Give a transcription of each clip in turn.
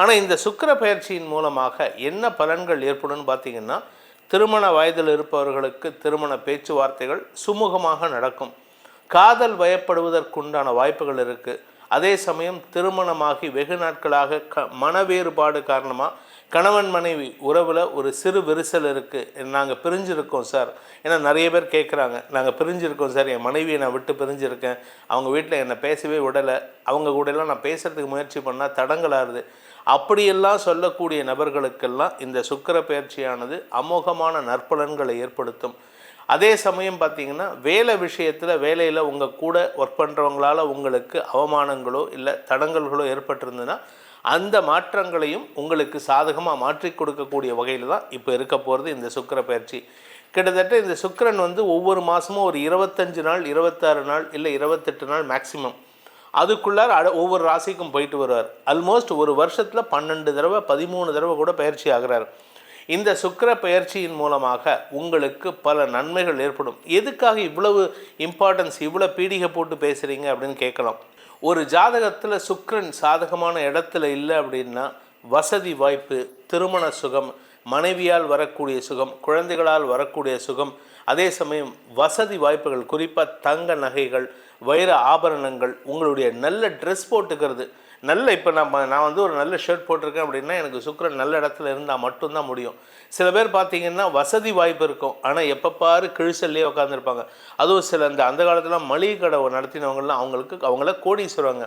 ஆனால் இந்த சுக்கிர பயிற்சியின் மூலமாக என்ன பலன்கள் ஏற்படும்னு பார்த்தீங்கன்னா திருமண வயதில் இருப்பவர்களுக்கு திருமண பேச்சுவார்த்தைகள் சுமூகமாக நடக்கும். காதல் வயப்படுவதற்குண்டான வாய்ப்புகள் இருக்குது அதே சமயம் திருமணமாகி வெகு நாட்களாக க மன வேறுபாடு காரணமாக கணவன் மனைவி உறவில் ஒரு சிறு விரிசல் இருக்குது நாங்கள் பிரிஞ்சிருக்கோம் சார். ஏன்னா நிறைய பேர் கேட்குறாங்க நாங்கள் பிரிஞ்சிருக்கோம் சார். என் மனைவியை நான் விட்டு பிரிஞ்சிருக்கேன். அவங்க வீட்டில் என்னை பேசவே விடலை. அவங்க கூடலாம் நான் பேசுகிறதுக்கு முயற்சி பண்ணால் தடங்கலாகுது அப்படியெல்லாம் சொல்லக்கூடிய நபர்களுக்கெல்லாம் இந்த சுக்கிர பயிற்சியானது அமோகமான நற்பலன்களை ஏற்படுத்தும். அதே சமயம் பார்த்தீங்கன்னா வேலை விஷயத்தில் வேலையில் உங்கள் கூட ஒர்க் பண்ணுறவங்களால உங்களுக்கு அவமானங்களோ இல்லை தடங்கல்களோ ஏற்பட்டிருந்ததுன்னா அந்த மாற்றங்களையும் உங்களுக்கு சாதகமாக மாற்றி கொடுக்கக்கூடிய வகையில் தான் இப்போ இருக்க போகிறது இந்த சுக்கர பயிற்சி. கிட்டத்தட்ட இந்த சுக்கிரன் வந்து ஒவ்வொரு மாதமும் ஒரு இருபத்தஞ்சு நாள் இருபத்தாறு நாள் இல்லை இருபத்தெட்டு நாள் மேக்ஸிமம் அதுக்குள்ளார அட ஒவ்வொரு ராசிக்கும் போயிட்டு வருவார். ஆல்மோஸ்ட் ஒரு வருஷத்தில் பன்னெண்டு தடவை பதிமூணு தடவை கூட பயிற்சி ஆகிறார். இந்த சுக்கர பயிற்சியின் மூலமாக உங்களுக்கு பல நன்மைகள் ஏற்படும். எதுக்காக இவ்வளவு இம்பார்ட்டன்ஸ் இவ்வளோ பீடிகை போட்டு பேசுகிறீங்க அப்படின்னு கேட்கலாம். ஒரு ஜாதகத்தில் சுக்கரன் சாதகமான இடத்துல இல்லை அப்படின்னா வசதி வாய்ப்பு திருமண சுகம் மனைவியால் வரக்கூடிய சுகம் குழந்தைகளால் வரக்கூடிய சுகம் அதே சமயம் வசதி வாய்ப்புகள் குறிப்பாக தங்க நகைகள் வைர ஆபரணங்கள் உங்களுடைய நல்ல ட்ரெஸ் போட்டுக்கிறது. நல்ல இப்போ நம்ம நான் வந்து ஒரு நல்ல ஷர்ட் போட்டிருக்கேன் அப்படின்னா எனக்கு சுக்கரன் நல்ல இடத்துல இருந்தால் மட்டும்தான் முடியும். சில பேர் பார்த்தீங்கன்னா வசதி வாய்ப்பு இருக்கும். ஆனால் எப்போ பாரு கிழிசல்லையே உட்காந்துருப்பாங்க அதுவும் சில இந்த அந்த காலத்தில் மளிகை கடை நடத்தினவங்கலாம் அவங்களுக்கு அவங்கள கோடீஸ்வரங்க.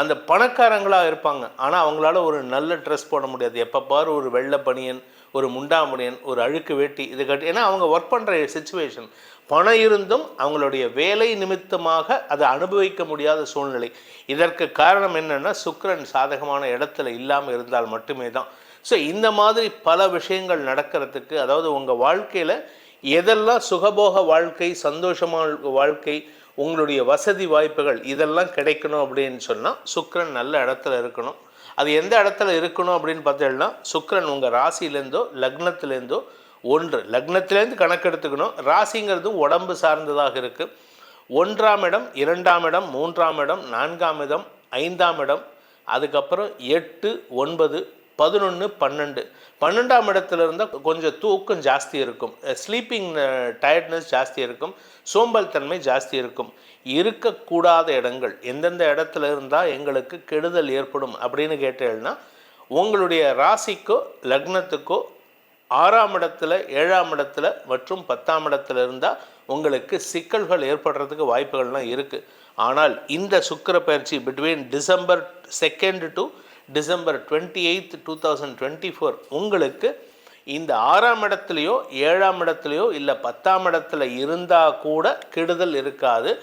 அந்த பணக்காரங்களாக இருப்பாங்க. ஆனால் அவங்களால ஒரு நல்ல ட்ரெஸ் போட முடியாது. எப்போ பாரு ஒரு வெள்ளை பனியன் ஒரு முண்டாமுடியன் ஒரு அழுக்கு வேட்டி இது கட்டி ஏன்னா அவங்க ஒர்க் பண்ணுற சுச்சுவேஷன் பணம் இருந்தும் அவங்களுடைய வேலை நிமித்தமாக அதை அனுபவிக்க முடியாத சூழ்நிலை. இதற்கு காரணம் என்னென்னா சுக்கரன் சாதகமான இடத்துல இல்லாமல் இருந்தால் மட்டுமே தான். ஸோ இந்த மாதிரி பல விஷயங்கள் நடக்கிறதுக்கு அதாவது உங்கள் வாழ்க்கையில் எதெல்லாம் சுகபோக வாழ்க்கை சந்தோஷமான வாழ்க்கை உங்களுடைய வசதி வாய்ப்புகள் இதெல்லாம் கிடைக்கணும் அப்படின்னு சொன்னால் சுக்கரன் நல்ல இடத்துல இருக்கணும். அது எந்த இடத்துல இருக்கணும் அப்படின்னு பார்த்தீங்கன்னா சுக்கிரன் உங்கள் ராசியிலேருந்தோ லக்னத்துலேருந்தோ ஒன்று. லக்னத்திலேருந்து கணக்கெடுத்துக்கணும் ராசிங்கிறது உடம்பு சார்ந்ததாக இருக்குது ஒன்றாம் இடம் இரண்டாம் இடம் மூன்றாம் இடம் நான்காம் இடம் ஐந்தாம் இடம் அதுக்கப்புறம் எட்டு ஒன்பது பதினொன்று பன்னெண்டு. பன்னெண்டாம் இடத்துல இருந்தால் கொஞ்சம் தூக்கம் ஜாஸ்தி இருக்கும். ஸ்லீப்பிங் டயர்ட்னஸ் ஜாஸ்தி இருக்கும். சோம்பல் தன்மை ஜாஸ்தி இருக்கும். இருக்கக்கூடாத இடங்கள் எந்தெந்த இடத்துல இருந்தால் எங்களுக்கு கெடுதல் ஏற்படும் அப்படின்னு கேட்டேன்னா உங்களுடைய ராசிக்கோ லக்னத்துக்கோ ஆறாம் இடத்துல ஏழாம் இடத்துல மற்றும் பத்தாம் இடத்துல இருந்தால் உங்களுக்கு சிக்கல்கள் ஏற்படுறதுக்கு வாய்ப்புகள்லாம் இருக்குது ஆனால் இந்த சுக்கிர பயிற்சி between December second to December twenty eighth two thousand twenty four உங்களுக்கு இந்த ஆறாம் இடத்துலையோ ஏழாம் இடத்துலையோ இல்லை பத்தாம் இடத்துல இருந்தால் கூட கெடுதல் இருக்காது.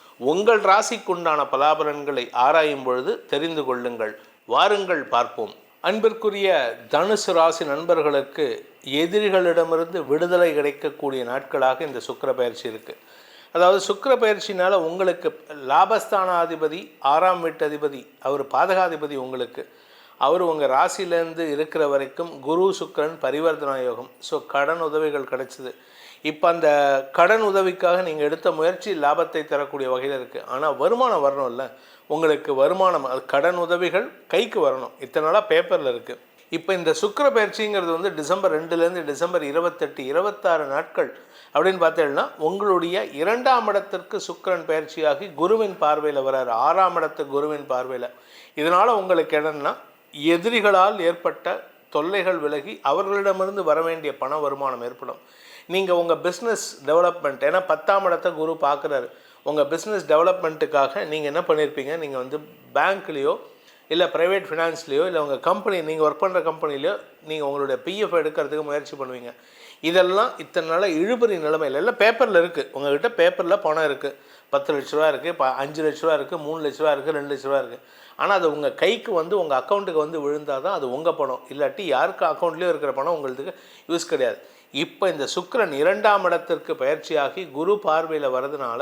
உங்கள் ராசிக்குண்டான பலாபலன்களை ஆராயும் பொழுது தெரிந்து கொள்ளுங்கள். வாருங்கள் பார்ப்போம். அன்பிற்குரிய தனுசு ராசி நண்பர்களுக்கு எதிரிகளிடமிருந்து விடுதலை கிடைக்கக்கூடிய நாட்களாக இந்த சுக்கிர பயிற்சி இருக்குது அதாவது சுக்கர பயிற்சினால் உங்களுக்கு லாபஸ்தானாதிபதி ஆறாம் வீட்டு அதிபதி அவர் பாதகாதிபதி உங்களுக்கு. அவர் உங்கள் ராசியிலேருந்து இருக்கிற வரைக்கும் குரு சுக்கரன் பரிவர்த்தனா யோகம். ஸோ கடன் உதவிகள் கிடைச்சிது. இப்போ அந்த கடன் உதவிக்காக நீங்கள் எடுத்த முயற்சி லாபத்தை தரக்கூடிய வகையில் இருக்குது ஆனால் வருமானம் வரணும்ல உங்களுக்கு வருமானம் அது கடன் உதவிகள் கைக்கு வரணும். இத்தனை நாளாக பேப்பரில் இருக்குது இப்போ இந்த சுக்கர பயிற்சிங்கிறது வந்து டிசம்பர் ரெண்டுலேருந்து டிசம்பர் இருபத்தெட்டு இருபத்தாறு நாட்கள் அப்படின்னு பார்த்தீங்கன்னா உங்களுடைய இரண்டாம் இடத்திற்கு சுக்கரன் பயிற்சியாகி குருவின் பார்வையில் வராரு. ஆறாம் இடத்து குருவின் பார்வையில். இதனால் உங்களுக்கு என்னென்னா எதிரிகளால் ஏற்பட்ட தொல்லைகள் விலகி அவர்களிடமிருந்து வர வேண்டிய பண வருமானம் ஏற்படும். நீங்கள் உங்கள் பிஸ்னஸ் டெவலப்மெண்ட் ஏன்னா பத்தாம் இடத்த குரு பார்க்குறாரு. உங்கள் பிஸ்னஸ் டெவலப்மெண்ட்டுக்காக நீங்கள் என்ன பண்ணியிருப்பீங்க நீங்கள் வந்து பேங்க்லேயோ இல்லை ப்ரைவேட் ஃபினான்ஸ்லேயோ இல்லை உங்கள் கம்பெனி நீங்கள் ஒர்க் பண்ணுற கம்பெனிலையோ நீங்கள் உங்களுடைய பிஎஃப் எடுக்கிறதுக்கு முயற்சி பண்ணுவீங்க. இதெல்லாம் இத்தனை நாளாக இழுபறி நிலைமையில் எல்லாம் பேப்பரில் இருக்குது உங்கள்கிட்ட பேப்பரில் பணம் இருக்குது பத்து லட்ச ரூபா இருக்குது இப்போ அஞ்சு லட்ச ரூபா இருக்குது மூணு லட்ச ரூபா இருக்குது ரெண்டு லட்ச ரூபா இருக்குது ஆனால் அது உங்கள் கைக்கு வந்து உங்கள் அக்கௌண்ட்டுக்கு வந்து விழுந்தால் தான் அது உங்கள் பணம். இல்லாட்டி யாருக்கு அக்கௌண்ட்லேயும் இருக்கிற பணம் உங்களுக்கு யூஸ் கிடையாது. இப்போ இந்த சுக்கரன் இரண்டாம் இடத்திற்கு பயிற்சியாகி குரு பார்வையில் வரதுனால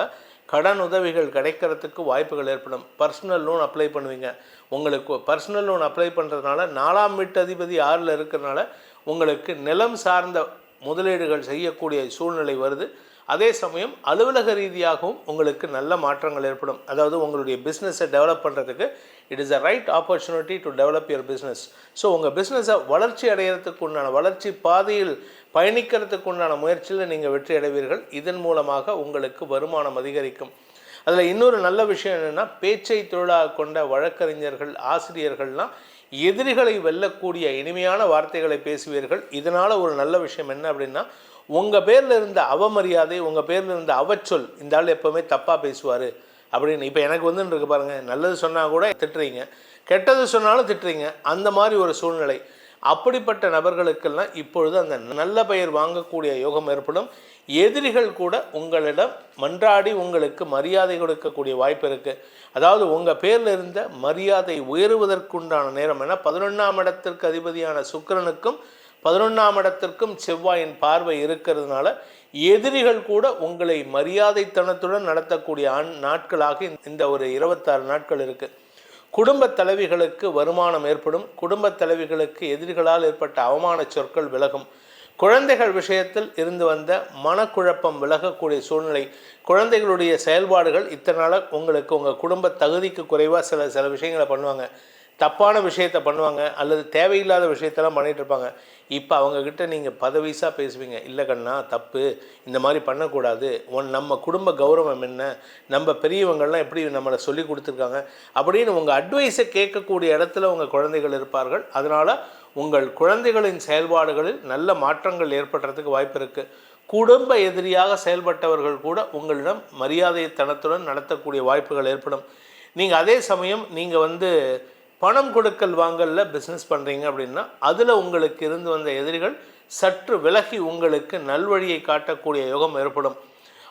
கடன் உதவிகள் கிடைக்கிறதுக்கு வாய்ப்புகள் ஏற்படும். பர்சனல் லோன் அப்ளை பண்ணுவீங்க. உங்களுக்கு பர்சனல் லோன் அப்ளை பண்ணுறதுனால நாலாம் வீட்டு அதிபதி ஆறில் இருக்கிறனால உங்களுக்கு நிலம் சார்ந்த முதலீடுகள் செய்யக்கூடிய சூழ்நிலை வருது. அதே சமயம் அலுவலக ரீதியாகவும் உங்களுக்கு நல்ல மாற்றங்கள் ஏற்படும். அதாவது உங்களுடைய பிஸ்னஸை டெவலப் பண்ணுறதுக்கு it is a right opportunity to develop your business so உங்கள் பிஸ்னஸை வளர்ச்சி அடைகிறதுக்கு உண்டான வளர்ச்சி பாதையில் பயணிக்கிறதுக்கு உண்டான முயற்சியில் நீங்கள் வெற்றி அடைவீர்கள். இதன் மூலமாக உங்களுக்கு வருமானம் அதிகரிக்கும். அதில் இன்னொரு நல்ல விஷயம் என்னென்னா பேச்சை தொழிலாக கொண்ட வழக்கறிஞர்கள் ஆசிரியர்கள்லாம் எதிரிகளை வெல்லக்கூடிய இனிமையான வார்த்தைகளை பேசுவீர்கள். இதனால் ஒரு நல்ல விஷயம் என்ன அப்படின்னா உங்கள் பேரில் இருந்த அவமரியாதை உங்கள் பேரில் இருந்த அவச்சொல் இந்த ஆள் எப்போவுமே தப்பாக பேசுவார். அப்படின்னு. இப்போ எனக்கு வந்து இருக்கு பாருங்கள் நல்லது சொன்னால் கூட திட்டுறீங்க கெட்டது சொன்னாலும் திட்டுறீங்க அந்த மாதிரி ஒரு சூழ்நிலை. அப்படிப்பட்ட நபர்களுக்கெல்லாம் இப்பொழுது அந்த நல்ல பெயர் வாங்கக்கூடிய யோகம் ஏற்படும். எதிரிகள் கூட உங்களிடம் மன்றாடி உங்களுக்கு மரியாதை கொடுக்கக்கூடிய வாய்ப்பு இருக்குது அதாவது உங்கள் பேரில் இருந்த மரியாதை உயருவதற்குண்டான நேரம் என பதினொன்றாம் இடத்திற்கு அதிபதியான சுக்கரனுக்கும் பதினொன்றாம் இடத்திற்கும் செவ்வாயின் பார்வை இருக்கிறதுனால எதிரிகள் கூட உங்களை மரியாதைத்தனத்துடன் நடத்தக்கூடிய ஆண் நாட்களாக இந்த ஒரு இருபத்தாறு நாட்கள் இருக்குது குடும்ப தலைவிகளுக்கு வருமானம் ஏற்படும். குடும்பத் தலைவிகளுக்கு எதிரிகளால் ஏற்பட்ட அவமான சொற்கள் விலகும். குழந்தைகள் விஷயத்தில் இருந்து வந்த மனக்குழப்பம் விலகக்கூடிய சூழ்நிலை. குழந்தைகளுடைய செயல்பாடுகள் இத்தனை நாளாக உங்களுக்கு உங்கள் குடும்ப தகுதிக்கு குறைவாக சில சில விஷயங்களை பண்ணுவாங்க. தப்பான விஷயத்தை பண்ணுவாங்க அல்லது தேவையில்லாத விஷயத்தெல்லாம் பண்ணிகிட்ருப்பாங்க இப்போ அவங்கக்கிட்ட நீங்கள் பதவிசாக பேசுவீங்க. இல்லை கண்ணா தப்பு. இந்த மாதிரி பண்ணக்கூடாது. ஒன் நம்ம குடும்ப கௌரவம் என்ன? நம்ம பெரியவங்கள்லாம் எப்படி நம்மளை சொல்லி கொடுத்துருக்காங்க? அப்படின்னு உங்கள் அட்வைஸை கேட்கக்கூடிய இடத்துல உங்கள் குழந்தைகள் இருப்பார்கள். அதனால் உங்கள் குழந்தைகளின் செயல்பாடுகளில் நல்ல மாற்றங்கள் ஏற்படுறதுக்கு வாய்ப்பு இருக்குது குடும்ப எதிரியாக செயல்பட்டவர்கள் கூட உங்களிடம் மரியாதைத்தனத்துடன் நடத்தக்கூடிய வாய்ப்புகள் ஏற்படும். நீங்கள் அதே சமயம் நீங்கள் வந்து பணம் கொடுக்கல் வாங்கலில் பிஸ்னஸ் பண்ணுறீங்க அப்படின்னா அதில் உங்களுக்கு இருந்து வந்த எதிரிகள் சற்று விலகி உங்களுக்கு நல்வழியை காட்டக்கூடிய யோகம் ஏற்படும்.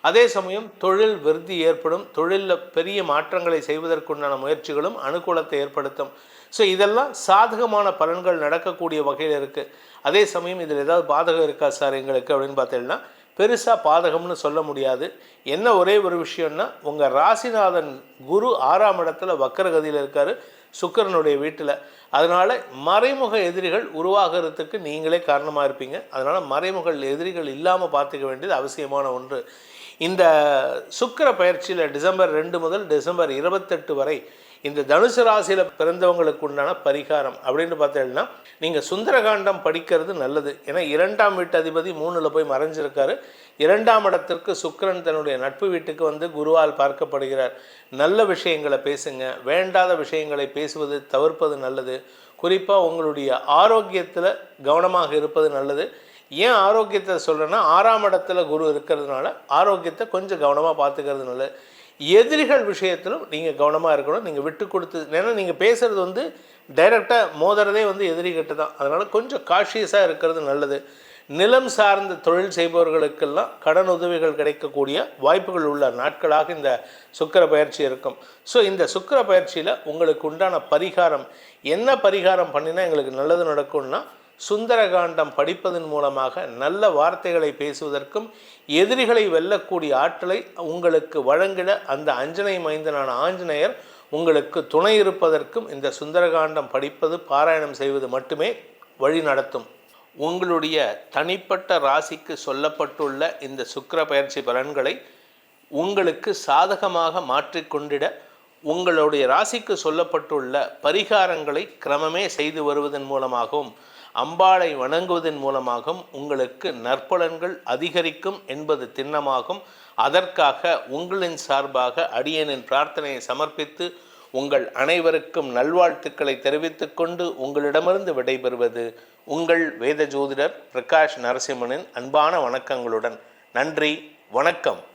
அதே சமயம் தொழில் விருத்தி ஏற்படும். தொழிலில் பெரிய மாற்றங்களை செய்வதற்குண்டான முயற்சிகளும் அனுகூலத்தை ஏற்படுத்தும். ஸோ இதெல்லாம் சாதகமான பலன்கள் நடக்கக்கூடிய வகையில் இருக்குது அதே சமயம் இதில் ஏதாவது பாதகம் இருக்கா சார் எங்களுக்கு அப்படின்னு பார்த்தீங்கன்னா பெருசாக பாதகம்னு சொல்ல முடியாது. என்ன ஒரே ஒரு விஷயம்னா உங்கள் ராசிநாதன் குரு ஆறாம் இடத்துல வக்கரகதியில் இருக்கார். சுக்கரனுடைய வீட்டில். அதனால் மறைமுக எதிரிகள் உருவாகிறதுக்கு நீங்களே காரணமாக இருப்பீங்க. அதனால் மறைமுக எதிரிகள் இல்லாமல் பார்த்துக்க வேண்டியது அவசியமான ஒன்று. இந்த சுக்கர பயிற்சியில் டிசம்பர் ரெண்டு முதல் டிசம்பர் இருபத்தெட்டு வரை இந்த தனுசு ராசியில் பிறந்தவங்களுக்கு உண்டான பரிகாரம் அப்படின்னு பார்த்தீங்கன்னா நீங்கள் சுந்தரகாண்டம் படிக்கிறது நல்லது. ஏன்னா இரண்டாம் வீட்டு அதிபதி மூணில் போய் மறைஞ்சிருக்காரு. இரண்டாம் இடத்திற்கு சுக்கிரன் தன்னுடைய நட்பு வீட்டுக்கு வந்து குருவால் பார்க்கப்படுகிறார். நல்ல விஷயங்களை பேசுங்க. வேண்டாத விஷயங்களை பேசுவது தவிர்ப்பது நல்லது. குறிப்பாக உங்களுடைய ஆரோக்கியத்தில் கவனமாக இருப்பது நல்லது. ஏன் ஆரோக்கியத்தை சொல்கிறேன்னா ஆறாம் இடத்துல குரு இருக்கிறதுனால ஆரோக்கியத்தை கொஞ்சம் கவனமாக பார்த்துக்கிறது நல்லது. எதிரிகள் விஷயத்திலும் நீங்கள் கவனமாக இருக்கணும். நீங்கள் விட்டு கொடுத்து ஏன்னா நீங்கள் பேசுகிறது வந்து டைரெக்டாக மோதுறதே வந்து எதிரிகிட்ட தான். அதனால் கொஞ்சம் காஷியஸாக இருக்கிறது நல்லது. நிலம் சார்ந்த தொழில் செய்பவர்களுக்கெல்லாம் கடன் உதவிகள் கிடைக்கக்கூடிய வாய்ப்புகள் உள்ள நாட்களாக இந்த சுக்கிர பயிற்சி இருக்கும். ஸோ இந்த சுக்கிர பயிற்சியில் உங்களுக்கு உண்டான பரிகாரம் என்ன பரிகாரம் பண்ணினா எங்களுக்கு நல்லது நடக்கும்னா சுந்தரகாண்டம் படிப்பதன் மூலமாக நல்ல வார்த்தைகளை பேசுவதற்கும் எதிரிகளை வெல்லக்கூடிய ஆற்றலை உங்களுக்கு வழங்கிட அந்த அஞ்சனை மைந்தனான ஆஞ்சநேயர் உங்களுக்கு துணை இருப்பதற்கும் இந்த சுந்தரகாண்டம் படிப்பது பாராயணம் செய்வது மட்டுமே வழி நடத்தும். உங்களுடைய தனிப்பட்ட ராசிக்கு சொல்லப்பட்டுள்ள இந்த சுக்கிர பயிற்சி பலன்களை உங்களுக்கு சாதகமாக மாற்றிக்கொண்டிட உங்களுடைய ராசிக்கு சொல்லப்பட்டுள்ள பரிகாரங்களை கிரமமே செய்து வருவதன் மூலமாகவும் அம்பாளை வணங்குவதன் மூலமாகவும் உங்களுக்கு நற்பலன்கள் அதிகரிக்கும் என்பது திண்ணமாகும். அதற்காக உங்களின் சார்பாக அடியனின் பிரார்த்தனையை சமர்ப்பித்து உங்கள் அனைவருக்கும் நல்வாழ்த்துக்களை தெரிவித்துக் கொண்டு உங்களிடமிருந்து விடைபெறுவது உங்கள் வேத ஜோதிடர் பிரகாஷ் நரசிம்மனின் அன்பான வணக்கங்களுடன். நன்றி வணக்கம்.